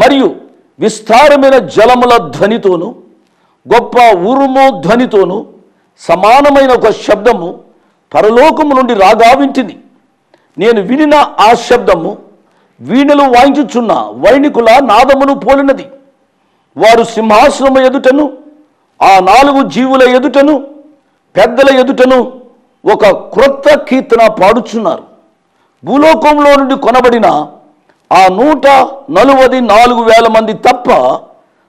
మరియు విస్తారమైన జలముల ధ్వనితోను గొప్ప ఉరుము ధ్వనితోను సమానమైన ఒక శబ్దము పరలోకము నుండి రాగా వింటిని. నేను వినిన ఆ శబ్దము వీణలు వాయించుచున్న వైణికుల నాదమును పోలినది. వారు సింహాసనము ఎదుటను ఆ నాలుగు జీవుల ఎదుటను పెద్దల ఎదుటను ఒక క్రొత్త కీర్తన పాడుచున్నారు. భూలోకంలో నుండి కొనబడిన ఆ నూట నలువది నాలుగు వేల మంది తప్ప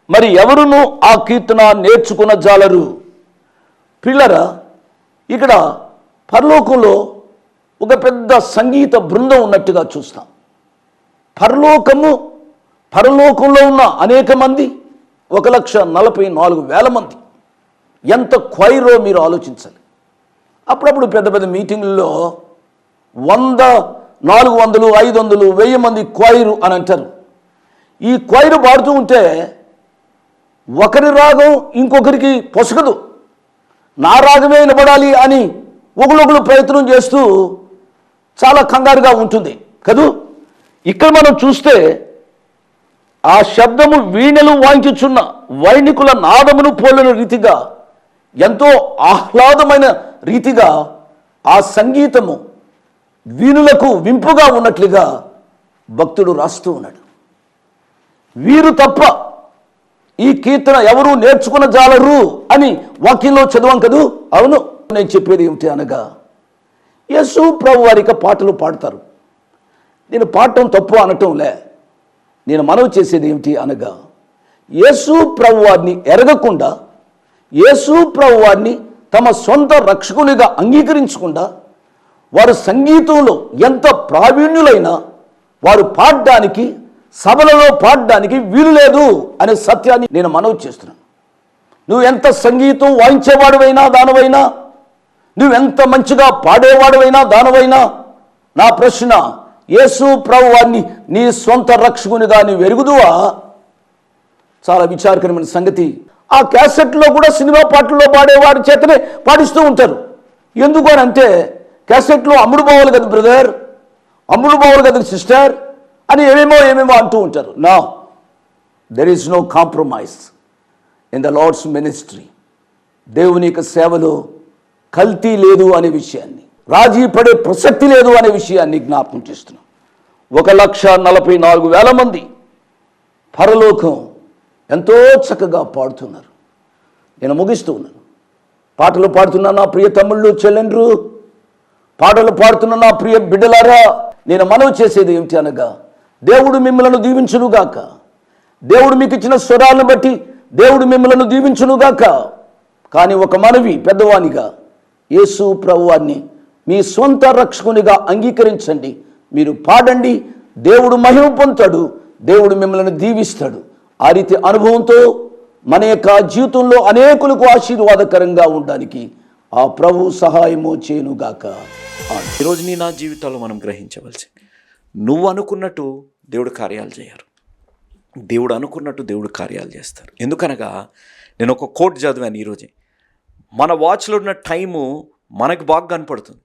మరి ఎవరునూ ఆ కీర్తన నేర్చుకున్న జాలరు. పిల్లరా ఇక్కడ పరలోకంలో ఒక పెద్ద సంగీత బృందం ఉన్నట్టుగా చూస్తాం. పరలోకము పరలోకంలో ఉన్న అనేక మంది ఒక లక్ష నలభై నాలుగు వేల మంది. ఎంత క్వైరో మీరు ఆలోచించాలి. అప్పుడప్పుడు పెద్ద పెద్ద మీటింగుల్లో వంద నాలుగు వందలు ఐదు వందలు వెయ్యి మంది క్వైరు అని అంటారు. ఈ క్వైరు పాడుతూ ఉంటే ఒకరి రాగం ఇంకొకరికి పొసగదు. నా రాగమే వినబడాలి అని ఒకరొకరు ప్రయత్నం చేస్తూ చాలా కంగారుగా ఉంటుంది. కదూ? ఇక్కడ మనం చూస్తే ఆ శబ్దము వీణలు వాయించుచున్న వైణికుల నాదమును పోలిన రీతిగా ఎంతో ఆహ్లాదమైన రీతిగా ఆ సంగీతము వీరులకు వింపుగా ఉన్నట్లుగా భక్తుడు రాస్తూ ఉన్నాడు. వీరు తప్ప ఈ కీర్తన ఎవరు నేర్చుకున్న జాలరు అని వాక్యంలో చదవం కదూ? అవును. నేను చెప్పేది ఏమిటి అనగా యేసు ప్రభు వారిక పాటలు పాడతారు. నేను పాడటం తప్పు అనటంలే నేను మనవి చేసేది ఏమిటి అనగా యేసు ప్రభు వారిని ఎరగకుండా యేసు ప్రభు వారిని తమ సొంత రక్షకునిగా అంగీకరించకుండా వారు సంగీతంలో ఎంత ప్రావీణ్యులైనా వారు పాడడానికి సభలలో పాడడానికి వీలు లేదు అనే సత్యాన్ని నేను మనవి చేస్తున్నాను. నువ్వు ఎంత సంగీతం వాయించేవాడువైనా దానవైనా నువ్వెంత మంచిగా పాడేవాడువైనా దానవైనా నా ప్రశ్న యేసు ప్రభు వారిని నీ సొంత రక్షకునిగా దాన్ని ఎరుగుదువా? చాలా విచారకరమైన సంగతి. ఆ క్యాసెట్లో కూడా సినిమా పాటల్లో పాడేవారి చేతనే పాడిస్తూ ఉంటారు. ఎందుకు అని అంటే క్యాసెట్లో అమ్ముడు పోవాలి కదా బ్రదర్. అమ్ముడు పోవాలి కదా సిస్టర్. అని ఏమేమో ఏమేమో అంటూ ఉంటారు. నా there is no compromise in the Lord's ministry దేవుని యొక్క సేవలో కల్తీ లేదు అనే విషయాన్ని రాజీ పడే ప్రసక్తి లేదు అనే విషయాన్ని జ్ఞాపకం చేస్తున్నాం. ఒక లక్ష నలభై నాలుగు వేల మంది పరలోకం ఎంతో చక్కగా పాడుతున్నారు. నేను ముగిస్తూ ఉన్నాను. పాటలు పాడుతున్నా నా ప్రియ తమ్ముళ్ళు చెల్లెండ్రు. పాటలు పాడుతున్న నా ప్రియ బిడ్డలారా నేను మనవి చేసేది ఏమిటి అనగా దేవుడు మిమ్మలను దీవించునుగాక దేవుడు మీకు ఇచ్చిన స్వరాలను బట్టి దేవుడు మిమ్మలను దీవించునుగాక కానీ ఒక మనవి పెద్దవానిగా యేసు ప్రభువాన్ని మీ సొంత రక్షకునిగా అంగీకరించండి. మీరు పాడండి దేవుడు మహిమ పొందుతాడు దేవుడు మిమ్మల్ని దీవిస్తాడు. ఆ రీతి అనుభవంతో మన యొక్క జీవితంలో అనేకులకు ఆశీర్వాదకరంగా ఉండడానికి ఆ ప్రభు సహాయము చేయునుగాక. ఈరోజు నీ నా జీవితాల్లో మనం గ్రహించవలసింది. నువ్వు అనుకున్నట్టు దేవుడు కార్యాలు చేయరు. దేవుడు అనుకున్నట్టు దేవుడు కార్యాలు చేస్తారు. ఎందుకనగా నేను ఒక కోట్ చదివాను ఈరోజే. మన వాచ్లో ఉన్న టైము మనకు బాగా కనపడుతుంది.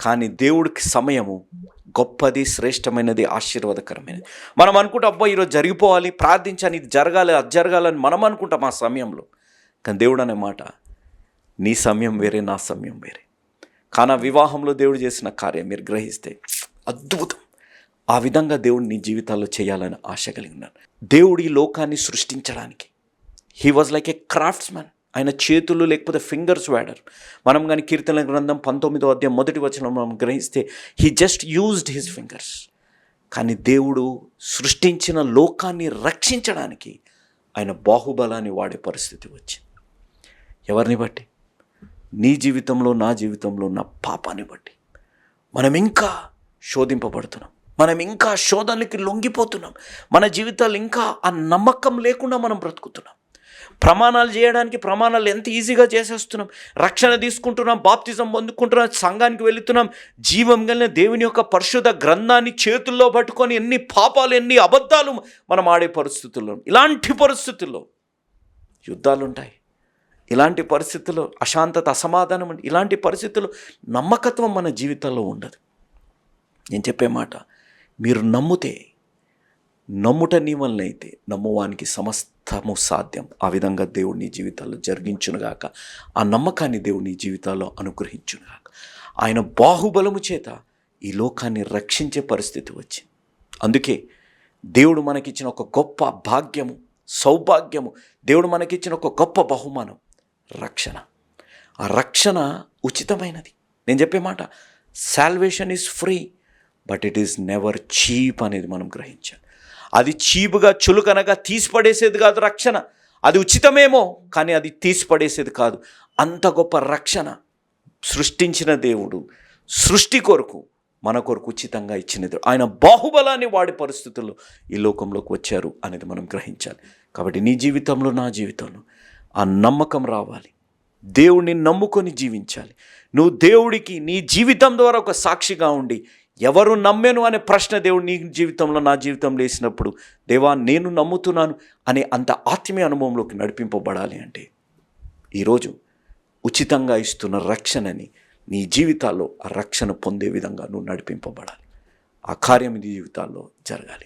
కానీ దేవుడికి సమయము గొప్పది శ్రేష్టమైనది ఆశీర్వాదకరమైనది. మనం అనుకుంటాం అబ్బా ఈరోజు జరిగిపోవాలి ప్రార్థించాలి ఇది జరగాలి అది జరగాలని మనం అనుకుంటాం ఆ సమయంలో. కానీ దేవుడు అనే మాట నీ సమయం వేరే నా సమయం వేరే. కానీ వివాహంలో దేవుడు చేసిన కార్యం మీరు గ్రహిస్తే అద్భుతం. ఆ విధంగా దేవుడు నీ జీవితాల్లో చేయాలని ఆశ కలిగి ఉన్నాను దేవుడు ఈ లోకాన్ని సృష్టించడానికి. He was like a craftsmen ఆయన చేతులు లేకపోతే ఫింగర్స్ వాడారు. మనం కానీ కీర్తన గ్రంథం పంతొమ్మిదో అధ్యాయం మొదటి వచనం మనం గ్రహిస్తే he just used his fingers కానీ దేవుడు సృష్టించిన లోకాన్ని రక్షించడానికి ఆయన బాహుబలాన్ని వాడే పరిస్థితి వచ్చింది. ఎవరిని బట్టి? నీ జీవితంలో నా జీవితంలో ఉన్న పాపాన్ని బట్టి. మనం ఇంకా శోధింపబడుతున్నాం. మనం ఇంకా శోధనకి లొంగిపోతున్నాం. మన జీవితాలు ఇంకా ఆ నమ్మకం లేకుండా మనం బ్రతుకుతున్నాం. ప్రమాణాలు చేయడానికి ప్రమాణాలు ఎంత ఈజీగా చేసేస్తున్నాం. రక్షణ తీసుకుంటున్నాం బాప్తిజం పొందుకుంటున్నాం సంఘానికి వెళుతున్నాం. జీవం కలిగిన దేవుని యొక్క పరిశుద్ధ గ్రంథాన్ని చేతుల్లో పట్టుకొని ఎన్ని పాపాలు ఎన్ని అబద్ధాలు మనం ఆడే పరిస్థితుల్లో ఇలాంటి పరిస్థితుల్లో యుద్ధాలు ఉంటాయి. ఇలాంటి పరిస్థితుల్లో అశాంతత అసమాధానం ఇలాంటి పరిస్థితుల్లో నమ్మకత్వం మన జీవితంలో ఉండదు. నేను చెప్పే మాట మీరు నమ్మితే నమ్ముట నీ వలన అయితే నమ్మువానికి సమస్తము సాధ్యం. ఆ విధంగా దేవుడు నీ జీవితాల్లో జరిగించునుగాక ఆ నమ్మకాన్ని దేవుడు నీ జీవితాల్లో అనుగ్రహించునుగాక. ఆయన బాహుబలము చేత ఈ లోకాన్ని రక్షించే పరిస్థితి వచ్చింది. అందుకే దేవుడు మనకిచ్చిన ఒక గొప్ప భాగ్యము సౌభాగ్యము దేవుడు మనకిచ్చిన ఒక గొప్ప బహుమానం. రక్షణ. ఆ రక్షణ ఉచితమైనది. నేను చెప్పే మాట salvation is free but it is never cheap అనేది మనం గ్రహించాలి. అది చీపుగా చులుకనగా తీసిపడేసేది కాదు రక్షణ. అది ఉచితమేమో కానీ అది తీసిపడేసేది కాదు. అంత గొప్ప రక్షణ సృష్టించిన దేవుడు సృష్టి కొరకు మన కొరకు ఉచితంగా ఇచ్చినది. ఆయన బాహుబలాన్ని వాడి పరిస్థితుల్లో ఈ లోకంలోకి వచ్చారు అనేది మనం గ్రహించాలి. కాబట్టి నీ జీవితంలో నా జీవితంలో ఆ నమ్మకం రావాలి. దేవుడిని నమ్ముకొని జీవించాలి. నువ్వు దేవుడికి నీ జీవితం ద్వారా ఒక సాక్షిగా ఉండి ఎవరు నమ్మెను అనే ప్రశ్న దేవుడు నీ జీవితంలో నా జీవితంలో వేసినప్పుడు దేవా నేను నమ్ముతున్నాను అనే అంత ఆత్మీయ అనుభవంలోకి నడిపింపబడాలి అంటే ఈరోజు ఉచితంగా ఇస్తున్న రక్షణని నీ జీవితాల్లో ఆ రక్షణ పొందే విధంగా నువ్వు నడిపింపబడాలి. ఆ కార్యం నీ జీవితాల్లో జరగాలి.